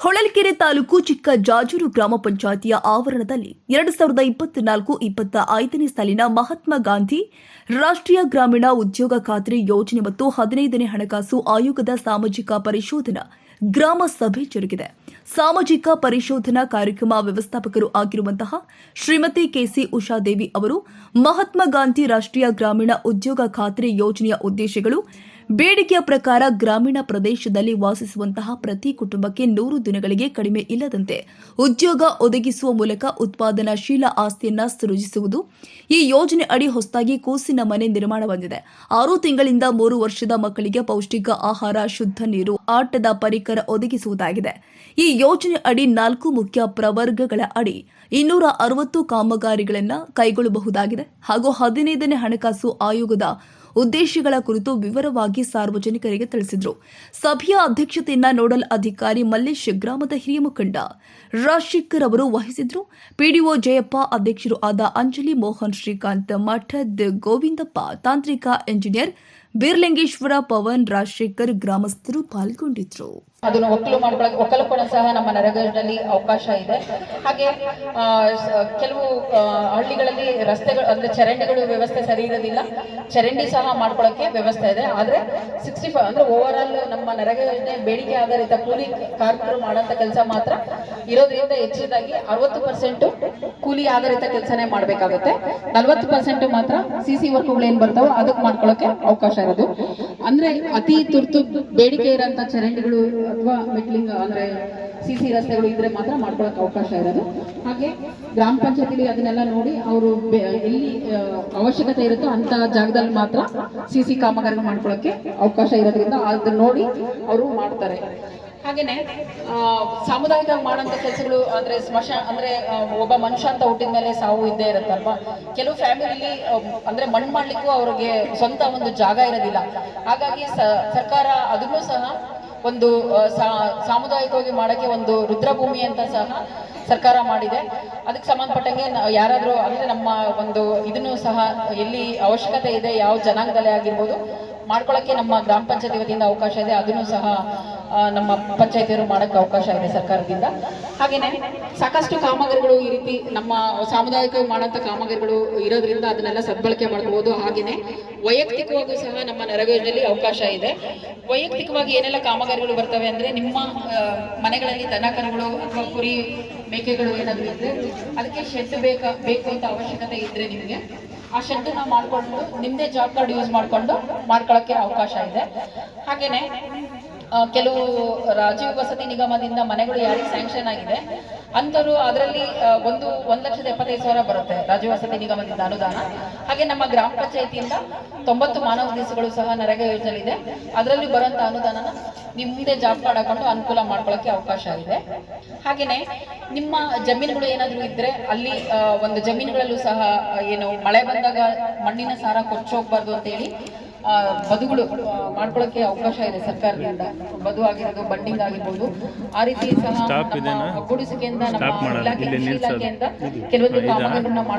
ಹೊಳಲ್ಕೆರೆ ತಾಲೂಕು ಚಿಕ್ಕ ಜಾಜೂರು ಗ್ರಾಮ ಪಂಚಾಯಿತಿಯ ಆವರಣದಲ್ಲಿ ಎರಡು ಸಾವಿರದ ಇಪ್ಪತ್ನಾಲ್ಕು, ಇಪ್ಪತ್ತ ಐದನೇ ಸಾಲಿನ ಮಹಾತ್ಮ ಗಾಂಧಿ ರಾಷ್ಟ್ರೀಯ ಗ್ರಾಮೀಣ ಉದ್ಯೋಗ ಖಾತ್ರಿ ಯೋಜನೆ ಮತ್ತು ಹದಿನೈದನೇ ಹಣಕಾಸು ಆಯೋಗದ ಸಾಮಾಜಿಕ ಪರಿಶೋಧನಾ ಗ್ರಾಮ ಸಭೆ ಜರುಗಿದೆ. ಸಾಮಾಜಿಕ ಪರಿಶೋಧನಾ ಕಾರ್ಯಕ್ರಮ ವ್ಯವಸ್ಥಾಪಕರು ಆಗಿರುವಂತಹ ಶ್ರೀಮತಿ ಕೆಸಿ ಉಷಾದೇವಿ ಅವರು ಮಹಾತ್ಮ ಗಾಂಧಿ ರಾಷ್ಟ್ರೀಯ ಗ್ರಾಮೀಣ ಉದ್ಯೋಗ ಖಾತ್ರಿ ಯೋಜನೆಯ ಉದ್ದೇಶಗಳು ಬೇಡಿಕೆಯ ಪ್ರಕಾರ ಗ್ರಾಮೀಣ ಪ್ರದೇಶದಲ್ಲಿ ವಾಸಿಸುವಂತಹ ಪ್ರತಿ ಕುಟುಂಬಕ್ಕೆ ನೂರು ದಿನಗಳಿಗೆ ಕಡಿಮೆ ಇಲ್ಲದಂತೆ ಉದ್ಯೋಗ ಒದಗಿಸುವ ಮೂಲಕ ಉತ್ಪಾದನಾಶೀಲ ಆಸ್ತಿಯನ್ನ ಸೃಜಿಸುವುದು ಈ ಯೋಜನೆ ಅಡಿ ಹೊಸದಾಗಿ ಕೂಸಿನ ಮನೆ ನಿರ್ಮಾಣವಾಗಿದೆ ಆರು ತಿಂಗಳಿಂದ ಮೂರು ವರ್ಷದ ಮಕ್ಕಳಿಗೆ ಪೌಷ್ಟಿಕ ಆಹಾರ, ಶುದ್ಧ ನೀರು, ಆಟದ ಪರಿಕರ ಒದಗಿಸುವುದಾಗಿದೆ. ಈ ಯೋಜನೆ ಅಡಿ ನಾಲ್ಕು ಮುಖ್ಯ ಪ್ರವರ್ಗಗಳ ಅಡಿ ಇನ್ನೂರ ಅರವತ್ತು ಕಾಮಗಾರಿಗಳನ್ನು ಕೈಗೊಳ್ಳಬಹುದಾಗಿದೆ. ಹಾಗೂ ಹದಿನೈದನೇ ಹಣಕಾಸು ಆಯೋಗದ ಉದ್ದೇಶಗಳ ಕುರಿತು ವಿವರವಾಗಿ ಸಾರ್ವಜನಿಕರಿಗೆ ತಿಳಿಸಿದರು. ಸಭೆಯ ಅಧ್ಯಕ್ಷತೆಯನ್ನ ನೋಡಲ್ ಅಧಿಕಾರಿ ಮಲ್ಲೇಶ್ ಗ್ರಾಮದ ಹಿರಿಯ ಮುಖಂಡ ರಾಜಶೇಖರ್ ಅವರು ವಹಿಸಿದ್ರು. ಪಿಡಿಒ ಜಯಪ್ಪ ಅಧ್ಯಕ್ಷರು ಆದ ಅಂಜಲಿ ಮೋಹನ್ ಶ್ರೀಕಾಂತ್ ಮಠದ್ ಗೋವಿಂದಪ್ಪ, ತಾಂತ್ರಿಕ ಎಂಜಿನಿಯರ್ ಬೀರ್ಲಿಂಗೇಶ್ವರ ಪವನ್, ರಾಜಶೇಖರ್ ಗ್ರಾಮಸ್ಥರು ಪಾಲ್ಗೊಂಡಿದ್ರು. ಅದನ್ನು ಒಕ್ಕಲು ಮಾಡ್ಕೊಳಕ್ಕೆ ಒಕ್ಕಲುಪಣ ಸಹ ನಮ್ಮ ನರಗಜ್ನಲ್ಲಿ ಅವಕಾಶ ಇದೆ. ಹಾಗೆ ಕೆಲವು ಹಳ್ಳಿಗಳಲ್ಲಿ ರಸ್ತೆಗಳು ಅಂದ್ರೆ ಚರಂಡಿಗಳು ವ್ಯವಸ್ಥೆ ಸರಿ ಇರೋದಿಲ್ಲ. ಚರಂಡಿ ಸಹ ಮಾಡ್ಕೊಳಕ್ಕೆ ವ್ಯವಸ್ಥೆ ಇದೆ. ಆದ್ರೆ ಸಿಕ್ಸ್ಟಿ ಫೈವ್ ಅಂದ್ರೆ ಓವರ್ ಆಲ್ ನಮ್ಮ ನರಗ ಬೇಡಿಕೆ ಆಧಾರಿತ ಕೂಲಿ ಕಾರ್ಮಿಕರು ಮಾಡೋಂಥ ಕೆಲಸ ಮಾತ್ರ ಇರೋದ್ರಿಂದ ಹೆಚ್ಚಿನದಾಗಿ ಅರವತ್ತು ಪರ್ಸೆಂಟ್ ಕೂಲಿ ಆಧಾರಿತ ಕೆಲಸನೇ ಮಾಡಬೇಕಾಗುತ್ತೆ. ನಲ್ವತ್ತು ಪರ್ಸೆಂಟ್ ಮಾತ್ರ ಸಿ ಸಿ ವರ್ಕ್ಗಳು ಏನ್ ಬರ್ತಾವೋ ಅದಕ್ಕೆ ಮಾಡ್ಕೊಳ್ಳೋಕೆ ಅವಕಾಶ ಇರೋದು. ಅಂದ್ರೆ ಅತಿ ತುರ್ತು ಬೇಡಿಕೆ ಇರೋಂಥ ಚರಂಡಿಗಳು ಅಥವಾ ಮೆಟ್ಲಿಂಗ್ ಅಂದ್ರೆ ಸಿ ಸಿ ರಸ್ತೆಗಳು ಇದ್ರೆ ಮಾತ್ರ ಮಾಡ್ಕೊಳಕ್ ಅವಕಾಶ ಇರೋದು. ಹಾಗೆ ಗ್ರಾಮ ಪಂಚಾಯತಿಲಿ ಅದನ್ನೆಲ್ಲ ನೋಡಿ ಅವರು ಎಲ್ಲಿ ಅವಶ್ಯಕತೆ ಇರುತ್ತೋ ಅಂತ ಜಾಗದಲ್ಲಿ ಮಾತ್ರ ಸಿ ಸಿ ಕಾಮಗಾರಿಗಳು ಮಾಡ್ಕೊಳಕ್ಕೆ ಅವಕಾಶ ಇರೋದ್ರಿಂದ ಅದನ್ನ ನೋಡಿ ಅವರು ಮಾಡ್ತಾರೆ. ಹಾಗೇನೆ ಸಾಮುದಾಯಿಕವಾಗಿ ಸಾಮುದಾಯಿಕ ಮಾಡೋಂಥ ಕೆಲಸಗಳು ಅಂದ್ರೆ ಸ್ಮಶಾನ ಅಂದ್ರೆ ಒಬ್ಬ ಮನುಷ್ಯ ಅಂತ ಹುಟ್ಟಿದ ಮೇಲೆ ಸಾವು ಇದ್ದೇ ಇರುತ್ತಲ್ವ? ಕೆಲವು ಫ್ಯಾಮಿಲಿಲಿ ಅಂದ್ರೆ ಮಣ್ಣು ಮಾಡಲಿಕ್ಕೂ ಅವ್ರಿಗೆ ಸ್ವಂತ ಒಂದು ಜಾಗ ಇರೋದಿಲ್ಲ. ಹಾಗಾಗಿ ಸರ್ಕಾರ ಅದನ್ನು ಸಹ ಒಂದು ಸಾಮುದಾಯಿಕವಾಗಿ ಮಾಡಕ್ಕೆ ಒಂದು ರುದ್ರಭೂಮಿ ಅಂತ ಸಹ ಸರ್ಕಾರ ಮಾಡಿದೆ. ಅದಕ್ಕೆ ಸಂಬಂಧಪಟ್ಟಂಗೆ ಯಾರಾದರೂ ಅಂದ್ರೆ ನಮ್ಮ ಒಂದು ಇದನ್ನು ಸಹ ಎಲ್ಲಿ ಅವಶ್ಯಕತೆ ಇದೆ, ಯಾವ ಜನಾಂಗದಲ್ಲೇ ಆಗಿರ್ಬೋದು ಮಾಡ್ಕೊಳ್ಳೋಕ್ಕೆ ನಮ್ಮ ಗ್ರಾಮ ಪಂಚಾಯತಿ ವತಿಯಿಂದ ಅವಕಾಶ ಇದೆ. ಅದನ್ನು ಸಹ ನಮ್ಮ ಪಂಚಾಯತಿಯವರು ಮಾಡೋಕ್ಕೆ ಅವಕಾಶ ಇದೆ ಸರ್ಕಾರದಿಂದ. ಹಾಗೆಯೇ ಸಾಕಷ್ಟು ಕಾಮಗಾರಿಗಳು ಈ ರೀತಿ ನಮ್ಮ ಸಾಮುದಾಯಿಕವಾಗಿ ಮಾಡೋಂಥ ಕಾಮಗಾರಿಗಳು ಇರೋದ್ರಿಂದ ಅದನ್ನೆಲ್ಲ ಸದ್ಬಳಕೆ ಮಾಡ್ಕೋಬಹುದು ಹಾಗೆಯೇ ವೈಯಕ್ತಿಕವಾಗೂ ಸಹ ನಮ್ಮ ನರಗೋಜನಲ್ಲಿ ಅವಕಾಶ ಇದೆ. ವೈಯಕ್ತಿಕವಾಗಿ ಏನೆಲ್ಲ ಕಾಮಗಾರಿಗಳು ಬರ್ತವೆ ಅಂದರೆ ನಿಮ್ಮ ಮನೆಗಳಲ್ಲಿ ದನ ಕರುಗಳು ಅಥವಾ ಕುರಿ ಮೇಕೆಗಳು ಏನಾದರೂ ಇದ್ದರೆ ಅದಕ್ಕೆ ಶೆಡ್ ಬೇಕಾ, ಬೇಕು ಅಂತ ಅವಶ್ಯಕತೆ ಇದ್ದರೆ ನಿಮಗೆ. ಆ ಶೆಡ್ ಮಾಡಿಕೊಂಡು ನಿಮ್ದೇ ಜಾಬ್ ಕಾರ್ಡ್ ಯೂಸ್ ಮಾಡ್ಕೊಂಡು ಮಾಡ್ಕೊಳ್ಳೋಕ್ಕೆ ಅವಕಾಶ ಇದೆ. ಹಾಗೇನೆ ಕೆಲವು ರಾಜೀವ್ ವಸತಿ ನಿಗಮದಿಂದ ಮನೆಗಳು ಯಾರಿಗೆ ಸ್ಯಾಂಕ್ಷನ್ ಆಗಿದೆ ಅಂಥವ್ರು ಅದರಲ್ಲಿ ಒಂದು ಒಂದು ಲಕ್ಷದ ಎಪ್ಪತ್ತೈದು ಸಾವಿರ ಬರುತ್ತೆ ರಾಜೀವ್ ವಸತಿ ನಿಗಮದಿಂದ ಅನುದಾನ. ಹಾಗೆ ನಮ್ಮ ಗ್ರಾಮ ಪಂಚಾಯತಿಯಿಂದ ತೊಂಬತ್ತು ಮಾನವ ದಿವಸಗಳು ಸಹ ನರೇಗಾ ಯೋಜನೆ ಇದೆ ಅದರಲ್ಲಿ ಬರುವಂತ ಅನುದಾನನ ನೀವು ಜಾಬ್ ಕಾರ್ಡ್ ಹಾಕೊಂಡು ಅನುಕೂಲ ಮಾಡ್ಕೊಳ್ಳೋಕ್ಕೆ ಅವಕಾಶ ಇದೆ. ಹಾಗೆಯೇ ನಿಮ್ಮ ಜಮೀನುಗಳು ಏನಾದರೂ ಇದ್ದರೆ ಅಲ್ಲಿ ಒಂದು ಜಮೀನುಗಳಲ್ಲೂ ಸಹ ಏನು ಮಳೆ ಬಂದಾಗ ಮಣ್ಣಿನ ಸಾರ ಕೊಚ್ಚೋಗ್ಬಾರ್ದು ಅಂತ ಹೇಳಿ ಆ, ಬದುಗಳು ಮಾಡ್ಕೊಳಕ್ಕೆ ಅವಕಾಶ ಇದೆ ಸರ್ಕಾರದಿಂದ ಬದು ಆಗಿರೋದು ಬಂಡಿಂಗ್ ಆಗಿರ್ಬೋದು ಆ ರೀತಿ ಸಹ ಒಗ್ಗೂಡಿಸಿಕೆಯಿಂದ ನಮ್ಮ. ಇಲಾಖೆಯಿಂದ ಕೆಲವೊಂದು? ಕಾಮಗಾರಿಗಳನ್ನ ಮಾಡ್ಕೊಂಡು